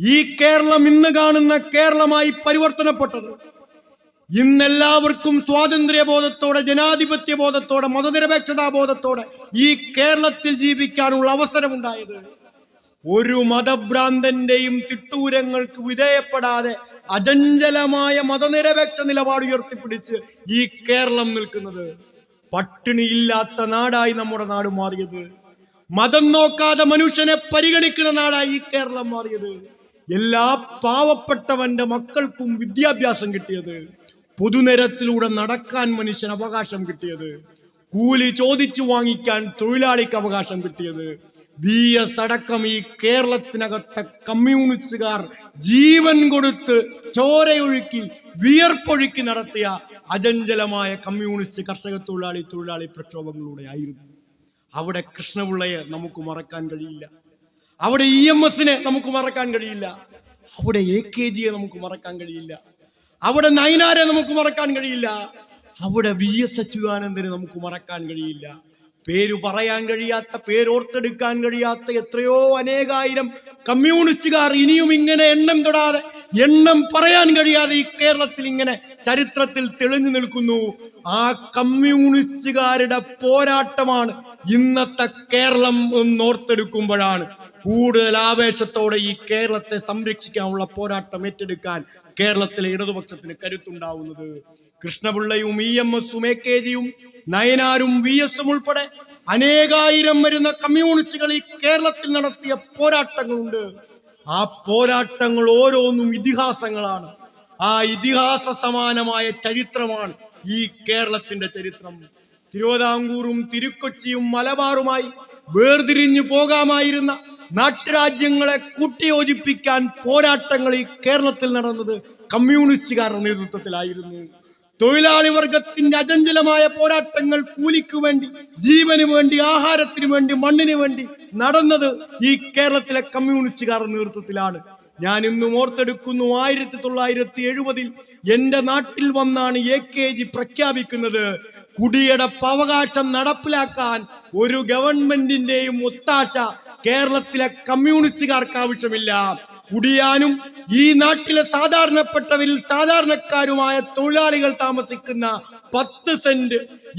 ഈ കേരളം ഇന്ന് കാണുന്ന കേരളമായി പരിവർത്തനപ്പെട്ടത്. ഇന്നെല്ലാവർക്കും സ്വാതന്ത്ര്യ ബോധത്തോടെ ജനാധിപത്യ ബോധത്തോടെ മതനിരപേക്ഷതാ ബോധത്തോടെ ഈ കേരളത്തിൽ ജീവിക്കാനുള്ള അവസരമുണ്ടായത്. ഒരു മതഭ്രാന്തന്റെയും തിട്ടൂരങ്ങൾക്ക് വിധേയപ്പെടാതെ അചഞ്ചലമായ മതനിരപേക്ഷ നിലപാട് ഉയർത്തിപ്പിടിച്ച് ഈ കേരളം നിൽക്കുന്നത്. പട്ടിണിയില്ലാത്ത നാടായി നമ്മുടെ നാട് മാറിയത്. മതം നോക്കാതെ മനുഷ്യനെ പരിഗണിക്കുന്ന നാടായി ഈ കേരളം മാറിയത്. എല്ലാ പാവപ്പെട്ടവന്റെ മക്കൾക്കും വിദ്യാഭ്യാസം കിട്ടിയത് പൊതുനിരത്തിലൂടെ നടക്കാൻ മനുഷ്യന് അവകാശം കിട്ടിയത്. കൂലി ചോദിച്ചു വാങ്ങിക്കാൻ തൊഴിലാളിക്ക് അവകാശം കിട്ടിയത്. വി എസ് അടക്കം ഈ കേരളത്തിനകത്തെ കമ്മ്യൂണിസ്റ്റുകാർ ജീവൻ കൊടുത്ത് ചോരയൊഴുക്കി വിയർപ്പൊഴുക്കി നടത്തിയ അജഞ്ചലമായ കമ്മ്യൂണിസ്റ്റ് കർഷക തൊഴിലാളി തൊഴിലാളി പ്രക്ഷോഭങ്ങളിലൂടെ ആയിരുന്നു അവിടെ കൃഷ്ണപിള്ളയെ നമുക്ക് മറക്കാൻ കഴിയില്ല. അവിടെ ഇ എം എസിനെ നമുക്ക് മറക്കാൻ കഴിയില്ല. അവിടെ എ കെ ജിയെ നമുക്ക് മറക്കാൻ കഴിയില്ല. അവിടെ നയനാരെ നമുക്ക് മറക്കാൻ കഴിയില്ല. അവിടെ വി എസ് അച്യുതാനന്ദനെ നമുക്ക് മറക്കാൻ കഴിയില്ല. പേര് പറയാൻ കഴിയാത്ത പേരോർത്തെടുക്കാൻ കഴിയാത്ത എത്രയോ അനേകായിരം കമ്മ്യൂണിസ്റ്റുകാർ ഇനിയും ഇങ്ങനെ എണ്ണം തൊടാതെ എണ്ണം പറയാൻ കഴിയാതെ ഈ കേരളത്തിൽ ഇങ്ങനെ ചരിത്രത്തിൽ തെളിഞ്ഞു നിൽക്കുന്നു. ആ കമ്മ്യൂണിസ്റ്റുകാരുടെ പോരാട്ടമാണ് ഇന്നത്തെ കേരളം എന്നോർത്തെടുക്കുമ്പോഴാണ് കൂടുതൽ ആവേശത്തോടെ ഈ കേരളത്തെ സംരക്ഷിക്കാനുള്ള പോരാട്ടം ഏറ്റെടുക്കാൻ കേരളത്തിലെ ഇടതുപക്ഷത്തിന് കരുത്തുണ്ടാവുന്നത്. കൃഷ്ണപിള്ളയും ഇ എം എസും എ കെ ജിയും നയനാരും വി എസും ഉൾപ്പെടെ അനേകായിരം വരുന്ന കമ്മ്യൂണിസ്റ്റുകൾ ഈ കേരളത്തിൽ നടത്തിയ പോരാട്ടങ്ങളുണ്ട്. ആ പോരാട്ടങ്ങൾ ഓരോന്നും ഇതിഹാസങ്ങളാണ്. ആ ഇതിഹാസ സമാനമായ ചരിത്രമാണ് ഈ കേരളത്തിന്റെ ചരിത്രം. തിരുവിതാംകൂറും തിരുക്കൊച്ചിയും മലബാറുമായി വേർതിരിഞ്ഞു പോകാമായിരുന്ന നാട്ടുരാജ്യങ്ങളെ കൂട്ടിയോജിപ്പിക്കാൻ പോരാട്ടങ്ങൾ ഈ കേരളത്തിൽ നടന്നത് കമ്മ്യൂണിസ്റ്റുകാരുടെ നേതൃത്വത്തിലായിരുന്നു. തൊഴിലാളി വർഗത്തിന്റെ അചഞ്ചലമായ പോരാട്ടങ്ങൾ കൂലിക്ക് വേണ്ടി ജീവന് വേണ്ടി ആഹാരത്തിന് വേണ്ടി മണ്ണിന് വേണ്ടി നടന്നത് ഈ കേരളത്തിലെ കമ്മ്യൂണിസ്റ്റുകാരുടെ നേതൃത്വത്തിലാണ്. ഞാൻ ഇന്നും ഓർത്തെടുക്കുന്നു ആയിരത്തി തൊള്ളായിരത്തി എഴുപതിൽ എന്റെ നാട്ടിൽ വന്നാണ് എ കെ ജി പ്രഖ്യാപിക്കുന്നത്. കുടിയടപ്പ് അവകാശം നടപ്പിലാക്കാൻ ഒരു ഗവൺമെന്റിന്റെയും ഒത്താശ കേരളത്തിലെ കമ്മ്യൂണിസ്റ്റുകാർക്ക് ആവശ്യമില്ല. കുടിയാനും ഈ നാട്ടിലെ സാധാരണപ്പെട്ടവരിൽ സാധാരണക്കാരുമായ തൊഴിലാളികൾ താമസിക്കുന്ന പത്ത് സെന്റ്.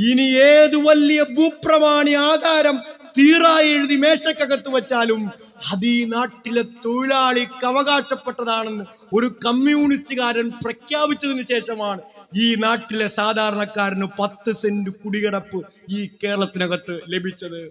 ഇനി ഏതു വലിയ ഭൂപ്രമാണി ആധാരം തീറായി എഴുതി മേശക്കകത്ത് വെച്ചാലും അത് ഈ നാട്ടിലെ തൊഴിലാളിക്ക് അവകാശപ്പെട്ടതാണെന്ന് ഒരു കമ്മ്യൂണിസ്റ്റുകാരൻ പ്രഖ്യാപിച്ചതിന് ശേഷമാണ് ഈ നാട്ടിലെ സാധാരണക്കാരന് പത്ത് സെന്റ് കുടികിടപ്പ് ഈ കേരളത്തിനകത്ത് ലഭിച്ചത്.